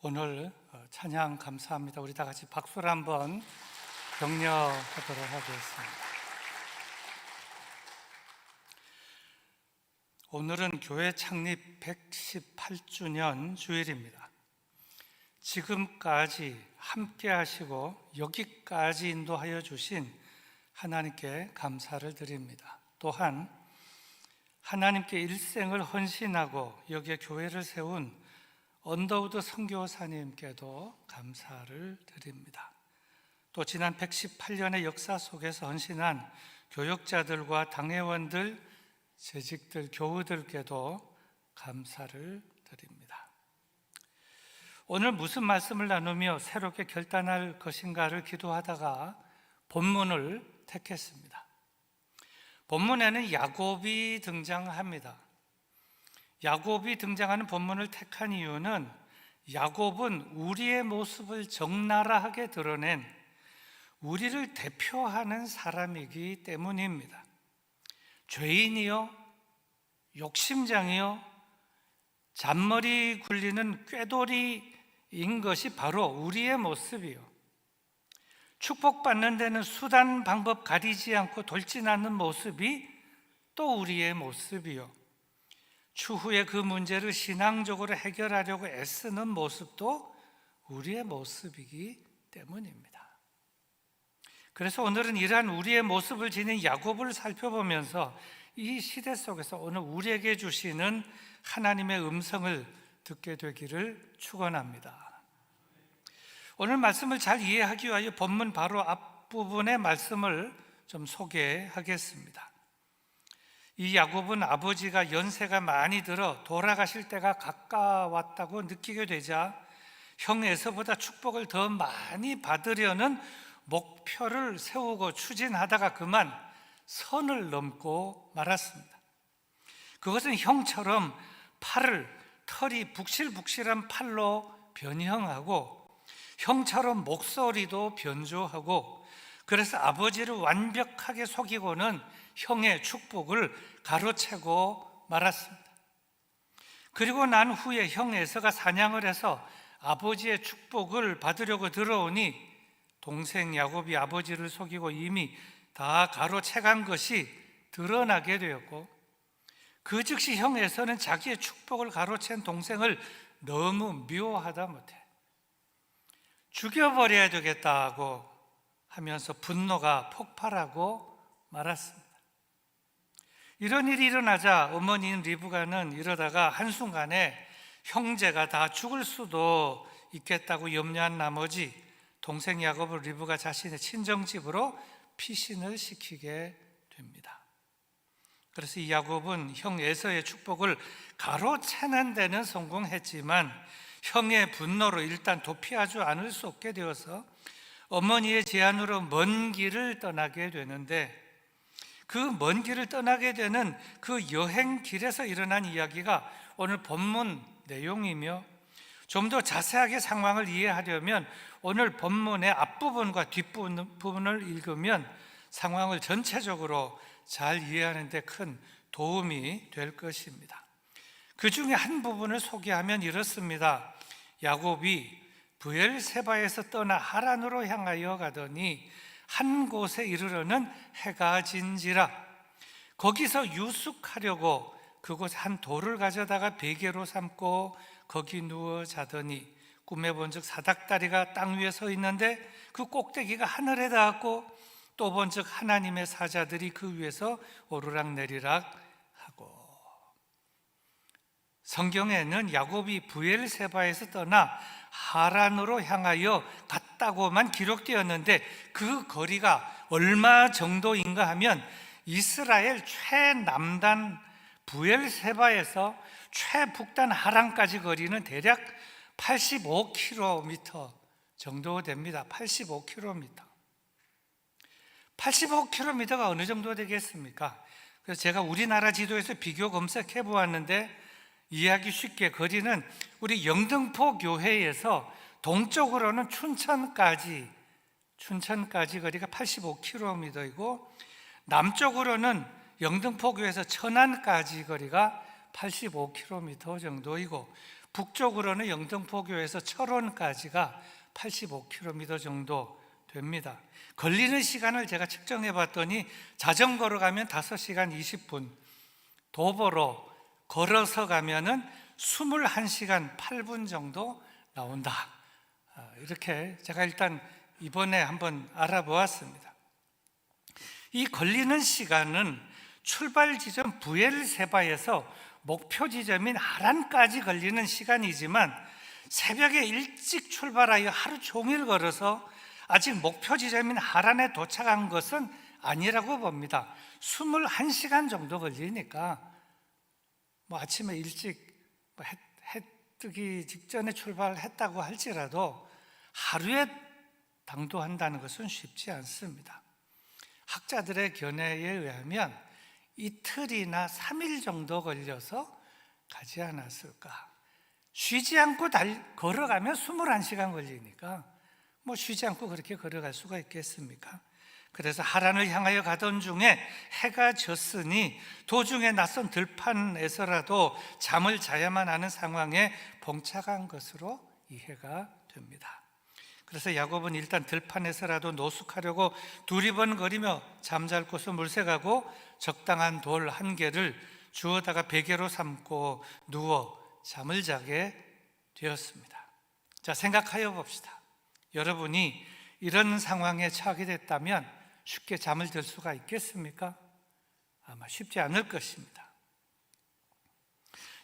오늘 어, 찬양 감사합니다. 우리 다 같이 박수를 한번 격려하도록 하겠습니다. 오늘은 교회 창립 118주년 주일입니다. 지금까지 함께 하시고 여기까지 인도하여 주신 하나님께 감사를 드립니다. 또한 하나님께 일생을 헌신하고 여기에 교회를 세운 언더우드 선교사님께도 감사를 드립니다. 또 지난 118년의 역사 속에서 헌신한 교역자들과 당회원들, 재직들, 교우들께도 감사를 드립니다. 오늘 무슨 말씀을 나누며 새롭게 결단할 것인가를 기도하다가 본문을 택했습니다. 본문에는 야곱이 등장합니다. 야곱이 등장하는 본문을 택한 이유는 야곱은 우리의 모습을 적나라하게 드러낸 우리를 대표하는 사람이기 때문입니다. 죄인이요, 욕심장이요, 잔머리 굴리는 꾀돌이인 것이 바로 우리의 모습이요. 축복받는 데는 수단 방법 가리지 않고 돌진하는 모습이 또 우리의 모습이요. 추후에 그 문제를 신앙적으로 해결하려고 애쓰는 모습도 우리의 모습이기 때문입니다. 그래서 오늘은 이러한 우리의 모습을 지닌 야곱을 살펴보면서 이 시대 속에서 오늘 우리에게 주시는 하나님의 음성을 듣게 되기를 축원합니다. 오늘 말씀을 잘 이해하기 위하여 본문 바로 앞부분의 말씀을 좀 소개하겠습니다. 이 야곱은 아버지가 연세가 많이 들어 돌아가실 때가 가까웠다고 느끼게 되자 형 에서보다 축복을 더 많이 받으려는 목표를 세우고 추진하다가 그만 선을 넘고 말았습니다. 그것은 형처럼 팔을 털이 북실북실한 팔로 변형하고 형처럼 목소리도 변조하고 그래서 아버지를 완벽하게 속이고는 형의 축복을 가로채고 말았습니다. 그리고 난 후에 형 에서가 사냥을 해서 아버지의 축복을 받으려고 들어오니 동생 야곱이 아버지를 속이고 이미 다 가로채간 것이 드러나게 되었고 그 즉시 형 에서는 자기의 축복을 가로챈 동생을 너무 미워하다 못해 죽여버려야 되겠다고 하면서 분노가 폭발하고 말았습니다. 이런 일이 일어나자 어머니인 리브가는 이러다가 한순간에 형제가 다 죽을 수도 있겠다고 염려한 나머지 동생 야곱을 리브가 자신의 친정집으로 피신을 시키게 됩니다. 그래서 이 야곱은 형 에서의 축복을 가로채는 데는 성공했지만 형의 분노로 일단 도피하지 않을 수 없게 되어서 어머니의 제안으로 먼 길을 떠나게 되는데 그 먼 길을 떠나게 되는 그 여행 길에서 일어난 이야기가 오늘 본문 내용이며 좀 더 자세하게 상황을 이해하려면 오늘 본문의 앞부분과 뒷부분을 읽으면 상황을 전체적으로 잘 이해하는 데 큰 도움이 될 것입니다. 그 중에 한 부분을 소개하면 이렇습니다. 야곱이 부엘세바에서 떠나 하란으로 향하여 가더니 한 곳에 이르러는 해가 진지라. 거기서 유숙하려고 그곳 한 돌을 가져다가 베개로 삼고 거기 누워 자더니 꿈에 본즉 사닥다리가 땅 위에 서 있는데 그 꼭대기가 하늘에 닿았고 또 본즉 하나님의 사자들이 그 위에서 오르락 내리락 하고. 성경에는 야곱이 부엘세바에서 떠나 하란으로 향하여 갔다고만 기록되었는데 그 거리가 얼마 정도인가 하면 이스라엘 최남단 부엘세바에서 최북단 하란까지 거리는 대략 85km 정도 됩니다. 85km. 85km가 어느 정도 되겠습니까? 그래서 제가 우리나라 지도에서 비교 검색해 보았는데 이해하기 쉽게 거리는 우리 영등포 교회에서 동쪽으로는 춘천까지 춘천까지 거리가 85km이고 남쪽으로는 영등포 교회에서 천안까지 거리가 85km 정도이고 북쪽으로는 영등포교에서 철원까지가 85km 정도 됩니다. 걸리는 시간을 제가 측정해 봤더니 자전거로 가면 5시간 20분, 도보로 걸어서 가면은 21시간 8분 정도 나온다. 아, 이렇게 제가 일단 이번에 한번 알아보았습니다. 이 걸리는 시간은 출발 지점 부엘세바에서 목표 지점인 하란까지 걸리는 시간이지만 새벽에 일찍 출발하여 하루 종일 걸어서 아직 목표 지점인 하란에 도착한 것은 아니라고 봅니다. 21시간 정도 걸리니까 뭐 아침에 일찍 뭐 해, 해 뜨기 직전에 출발했다고 할지라도 하루에 당도한다는 것은 쉽지 않습니다. 학자들의 견해에 의하면 이틀이나 3일 정도 걸려서 가지 않았을까. 쉬지 않고 달, 걸어가면 21시간 걸리니까 뭐 쉬지 않고 그렇게 걸어갈 수가 있겠습니까? 그래서 하란을 향하여 가던 중에 해가 졌으니 도중에 낯선 들판에서라도 잠을 자야만 하는 상황에 봉착한 것으로 이해가 됩니다. 그래서 야곱은 일단 들판에서라도 노숙하려고 두리번거리며 잠잘 곳을 물색하고 적당한 돌 한 개를 주워다가 베개로 삼고 누워 잠을 자게 되었습니다. 자, 생각하여 봅시다. 여러분이 이런 상황에 처하게 됐다면 쉽게 잠을 들 수가 있겠습니까? 아마 쉽지 않을 것입니다.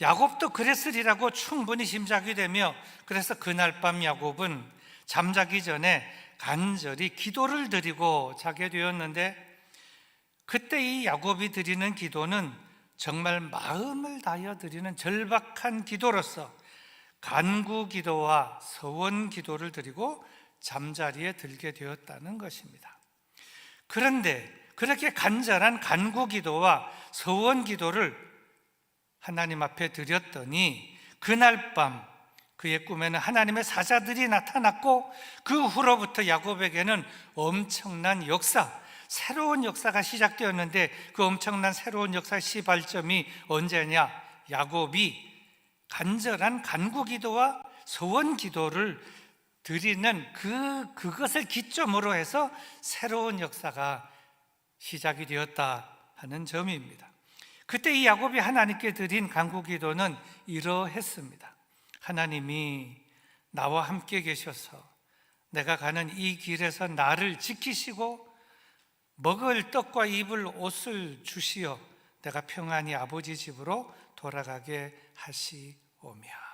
야곱도 그랬으리라고 충분히 짐작이 되며 그래서 그날 밤 야곱은 잠자기 전에 간절히 기도를 드리고 자게 되었는데 그때 이 야곱이 드리는 기도는 정말 마음을 다하여 드리는 절박한 기도로서 간구 기도와 서원 기도를 드리고 잠자리에 들게 되었다는 것입니다. 그런데 그렇게 간절한 간구 기도와 서원 기도를 하나님 앞에 드렸더니 그날 밤 그의 꿈에는 하나님의 사자들이 나타났고 그 후로부터 야곱에게는 엄청난 역사, 새로운 역사가 시작되었는데 그 엄청난 새로운 역사의 시발점이 언제냐? 야곱이 간절한 간구 기도와 소원 기도를 드리는 그 그것을 기점으로 해서 새로운 역사가 시작이 되었다 하는 점입니다. 그때 이 야곱이 하나님께 드린 간구 기도는 이러했습니다. 하나님이 나와 함께 계셔서 내가 가는 이 길에서 나를 지키시고 먹을 떡과 입을 옷을 주시어 내가 평안히 아버지 집으로 돌아가게 하시오며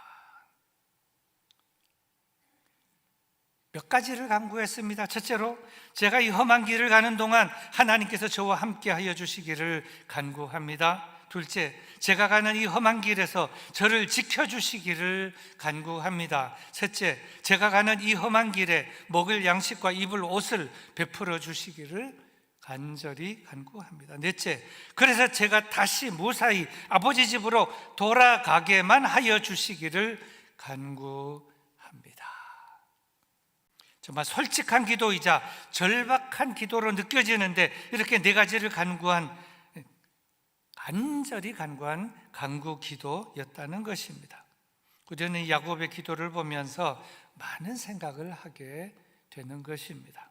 몇 가지를 강구했습니다. 첫째로 제가 이 험한 길을 가는 동안 하나님께서 저와 함께 하여 주시기를 간구합니다. 둘째, 제가 가는 이 험한 길에서 저를 지켜주시기를 간구합니다. 셋째, 제가 가는 이 험한 길에 먹을 양식과 입을 옷을 베풀어 주시기를 간절히 간구합니다. 넷째, 그래서 제가 다시 무사히 아버지 집으로 돌아가게만 하여 주시기를 간구합니다. 정말 솔직한 기도이자 절박한 기도로 느껴지는데 이렇게 네 가지를 간구한 간절히 간구한 간구 기도였다는 것입니다. 우리는 야곱의 기도를 보면서 많은 생각을 하게 되는 것입니다.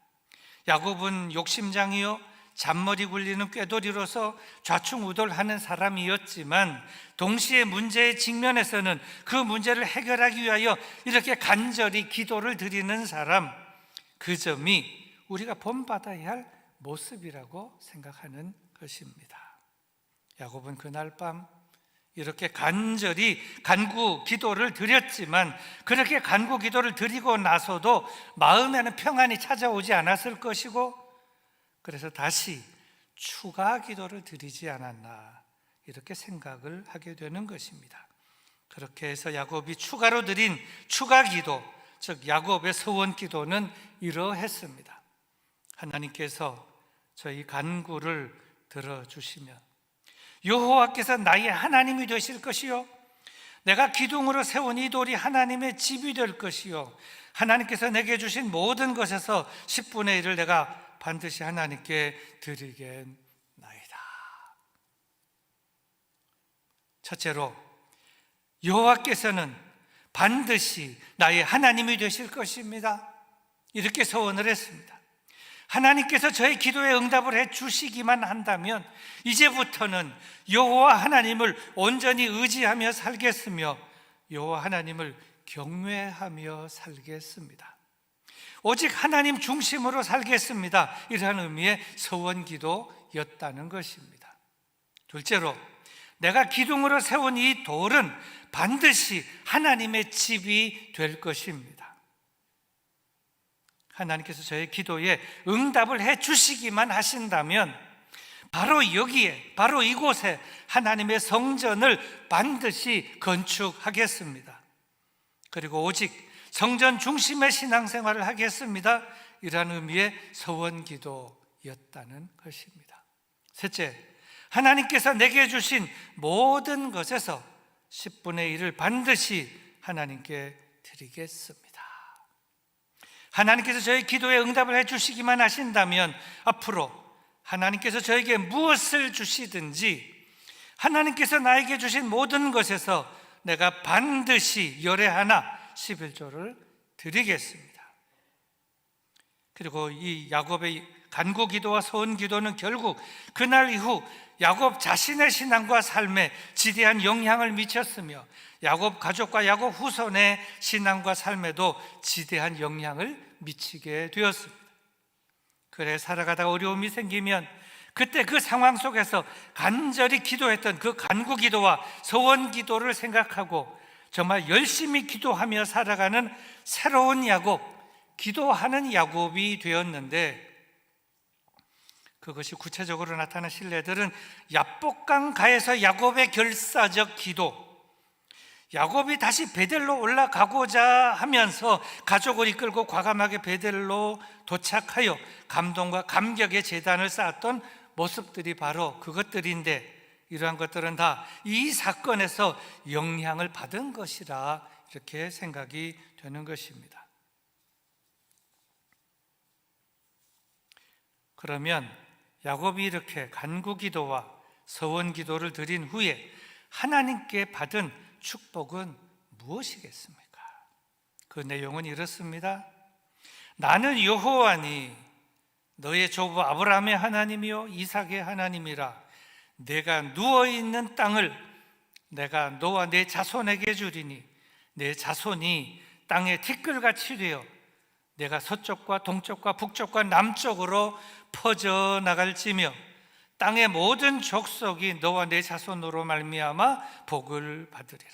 야곱은 욕심장이요 잔머리 굴리는 꾀돌이로서 좌충우돌하는 사람이었지만 동시에 문제의 직면에서는 그 문제를 해결하기 위하여 이렇게 간절히 기도를 드리는 사람 그 점이 우리가 본받아야 할 모습이라고 생각하는 것입니다. 야곱은 그날 밤 이렇게 간절히 간구 기도를 드렸지만 그렇게 간구 기도를 드리고 나서도 마음에는 평안이 찾아오지 않았을 것이고 그래서 다시 추가 기도를 드리지 않았나 이렇게 생각을 하게 되는 것입니다. 그렇게 해서 야곱이 추가로 드린 추가 기도, 즉 야곱의 서원 기도는 이러했습니다. 하나님께서 저희 간구를 들어주시면 여호와께서 나의 하나님이 되실 것이요 내가 기둥으로 세운 이 돌이 하나님의 집이 될 것이요 하나님께서 내게 주신 모든 것에서 10분의 1을 내가 반드시 하나님께 드리겠나이다. 첫째로 여호와께서는 반드시 나의 하나님이 되실 것입니다. 이렇게 소원을 했습니다. 하나님께서 저의 기도에 응답을 해 주시기만 한다면 이제부터는 여호와 하나님을 온전히 의지하며 살겠으며 여호와 하나님을 경외하며 살겠습니다. 오직 하나님 중심으로 살겠습니다. 이러한 의미의 소원 기도였다는 것입니다. 둘째로 내가 기둥으로 세운 이 돌은 반드시 하나님의 집이 될 것입니다. 하나님께서 저의 기도에 응답을 해 주시기만 하신다면 바로 여기에, 바로 이곳에 하나님의 성전을 반드시 건축하겠습니다. 그리고 오직 성전 중심의 신앙생활을 하겠습니다. 이러한 의미의 소원 기도였다는 것입니다. 셋째, 하나님께서 내게 주신 모든 것에서 10분의 1을 반드시 하나님께 드리겠습니다. 하나님께서 저의 기도에 응답을 해 주시기만 하신다면 앞으로 하나님께서 저에게 무엇을 주시든지 하나님께서 나에게 주신 모든 것에서 내가 반드시 열에 하나 11조를 드리겠습니다. 그리고 이 야곱의 간구 기도와 소원 기도는 결국 그날 이후 야곱 자신의 신앙과 삶에 지대한 영향을 미쳤으며 야곱 가족과 야곱 후손의 신앙과 삶에도 지대한 영향을 미치게 되었습니다. 그래 살아가다가 어려움이 생기면 그때 그 상황 속에서 간절히 기도했던 그 간구 기도와 소원 기도를 생각하고 정말 열심히 기도하며 살아가는 새로운 야곱, 기도하는 야곱이 되었는데 그것이 구체적으로 나타난 신뢰들은 야복강 가에서 야곱의 결사적 기도, 야곱이 다시 베델로 올라가고자 하면서 가족을 이끌고 과감하게 베델로 도착하여 감동과 감격의 재단을 쌓았던 모습들이 바로 그것들인데 이러한 것들은 다 이 사건에서 영향을 받은 것이라 이렇게 생각이 되는 것입니다. 그러면 야곱이 이렇게 간구 기도와 서원 기도를 드린 후에 하나님께 받은 축복은 무엇이겠습니까? 그 내용은 이렇습니다. 나는 여호와니 너의 조부 아브라함의 하나님이요 이삭의 하나님이라 내가 누워 있는 땅을 내가 너와 내 자손에게 주리니 내 자손이 땅에 티끌같이 되어 내가 서쪽과 동쪽과 북쪽과 남쪽으로 퍼져 나갈지며 땅의 모든 족속이 너와 내 자손으로 말미암아 복을 받으리라.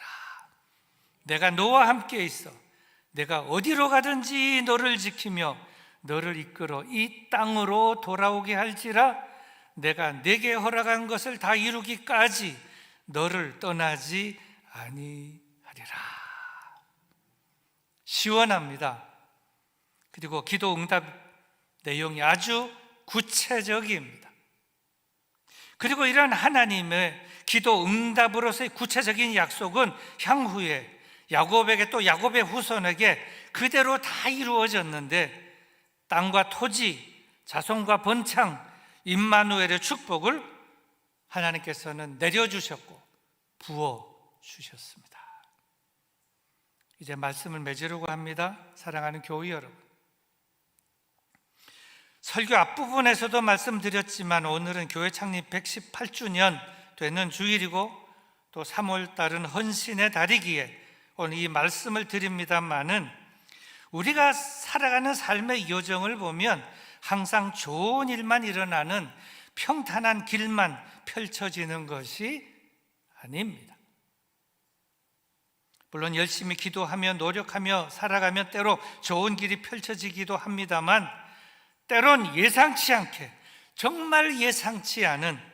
내가 너와 함께 있어. 내가 어디로 가든지 너를 지키며 너를 이끌어 이 땅으로 돌아오게 할지라 내가 내게 허락한 것을 다 이루기까지 너를 떠나지 아니하리라. 시원합니다. 그리고 기도 응답 내용이 아주 구체적입니다. 그리고 이런 하나님의 기도 응답으로서의 구체적인 약속은 향후에 야곱에게 또 야곱의 후손에게 그대로 다 이루어졌는데 땅과 토지, 자손과 번창, 임마누엘의 축복을 하나님께서는 내려주셨고 부어 주셨습니다. 이제 말씀을 맺으려고 합니다. 사랑하는 교회 여러분. 설교 앞부분에서도 말씀드렸지만 오늘은 교회 창립 118주년 되는 주일이고 또 3월 달은 헌신의 달이기에 오늘 이 말씀을 드립니다만은 우리가 살아가는 삶의 여정을 보면 항상 좋은 일만 일어나는 평탄한 길만 펼쳐지는 것이 아닙니다. 물론 열심히 기도하며 노력하며 살아가면 때로 좋은 길이 펼쳐지기도 합니다만 때론 예상치 않게 정말 예상치 않은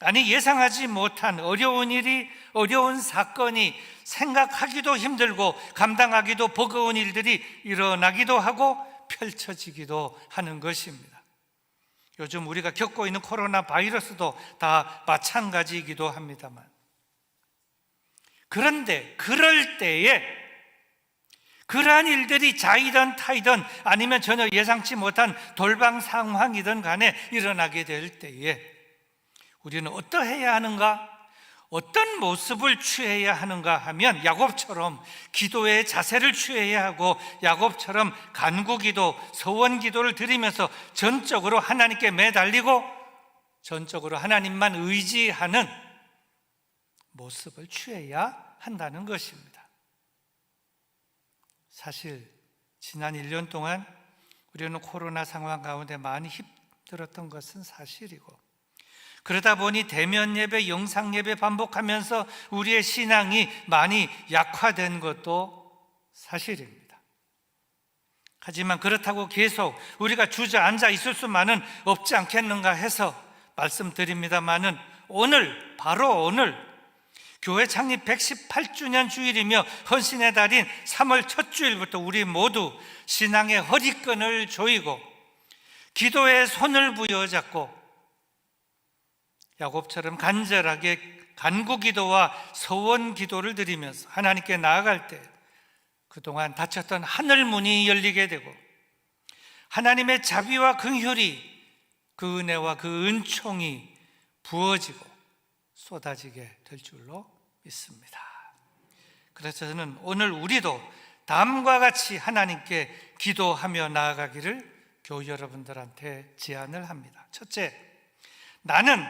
아니 예상하지 못한 어려운 일이 어려운 사건이 생각하기도 힘들고 감당하기도 버거운 일들이 일어나기도 하고 펼쳐지기도 하는 것입니다. 요즘 우리가 겪고 있는 코로나 바이러스도 다 마찬가지이기도 합니다만 그런데 그럴 때에 그러한 일들이 자이든 타이든 아니면 전혀 예상치 못한 돌방 상황이든 간에 일어나게 될 때에 우리는 어떠해야 하는가? 어떤 모습을 취해야 하는가 하면 야곱처럼 기도의 자세를 취해야 하고 야곱처럼 간구기도, 서원기도를 드리면서 전적으로 하나님께 매달리고 전적으로 하나님만 의지하는 모습을 취해야 한다는 것입니다. 사실 지난 1년 동안 우리는 코로나 상황 가운데 많이 힘들었던 것은 사실이고 그러다 보니 대면 예배, 영상 예배 반복하면서 우리의 신앙이 많이 약화된 것도 사실입니다. 하지만 그렇다고 계속 우리가 주저앉아 있을 수만은 없지 않겠는가 해서 말씀드립니다만은 오늘 바로 오늘 교회 창립 118주년 주일이며 헌신의 달인 3월 첫 주일부터 우리 모두 신앙의 허리끈을 조이고 기도의 손을 부여잡고 야곱처럼 간절하게 간구 기도와 서원 기도를 드리면서 하나님께 나아갈 때 그동안 닫혔던 하늘 문이 열리게 되고 하나님의 자비와 긍휼이 그 은혜와 그 은총이 부어지고 쏟아지게 될 줄로 믿습니다. 그래서 저는 오늘 우리도 다음과 같이 하나님께 기도하며 나아가기를 교우 여러분들한테 제안을 합니다. 첫째, 나는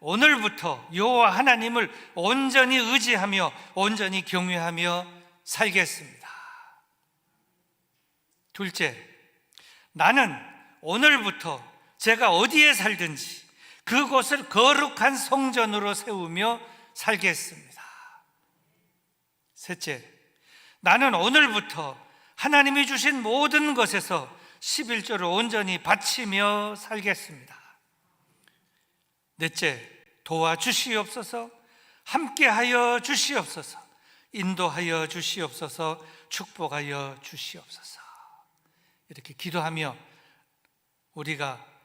오늘부터 여호와 하나님을 온전히 의지하며 온전히 경외하며 살겠습니다. 둘째, 나는 오늘부터 제가 어디에 살든지 그곳을 거룩한 성전으로 세우며 살겠습니다. 셋째, 나는 오늘부터 하나님이 주신 모든 것에서 11조를 온전히 바치며 살겠습니다. 넷째, 도와주시옵소서, 함께하여 주시옵소서, 인도하여 주시옵소서, 축복하여 주시옵소서. 이렇게 기도하며 우리가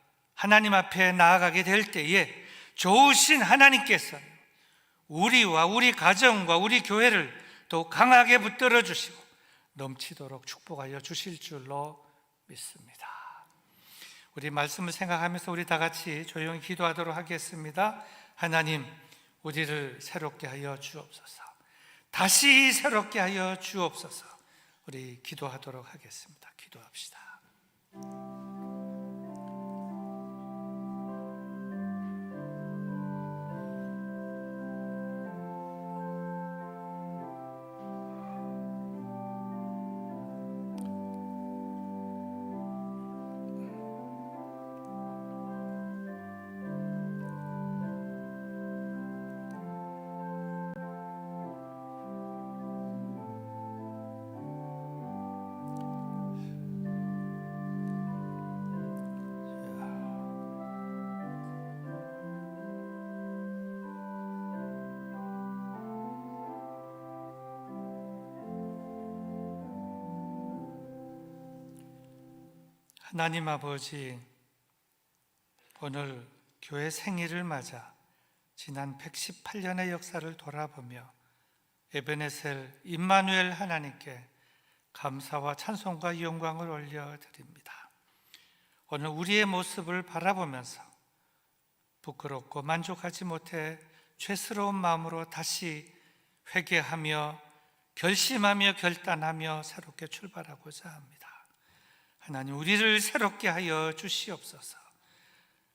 하나님 앞에 나아가게 될 때에 좋으신 하나님께서 우리와 우리 가정과 우리 교회를 더 강하게 붙들어 주시고 넘치도록 축복하여 주실 줄로 믿습니다. 우리 말씀을 생각하면서 우리 다 같이 조용히 기도하도록 하겠습니다. 하나님, 우리를 새롭게 하여 주옵소서. 다시 새롭게 하여 주옵소서. 우리 기도하도록 하겠습니다. 기도합시다. 하나님 아버지, 오늘 교회 생일을 맞아 지난 118년의 역사를 돌아보며 에베네셀 임마누엘 하나님께 감사와 찬송과 영광을 올려드립니다. 오늘 우리의 모습을 바라보면서 부끄럽고 만족하지 못해 죄스러운 마음으로 다시 회개하며 결심하며 결단하며 새롭게 출발하고자 합니다. 하나님 우리를 새롭게 하여 주시옵소서.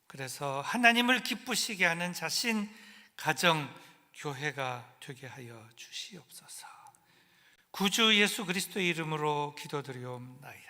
그래서 하나님을 기쁘시게 하는 자신 가정 교회가 되게 하여 주시옵소서. 구주 예수 그리스도의 이름으로 기도드리옵나이다.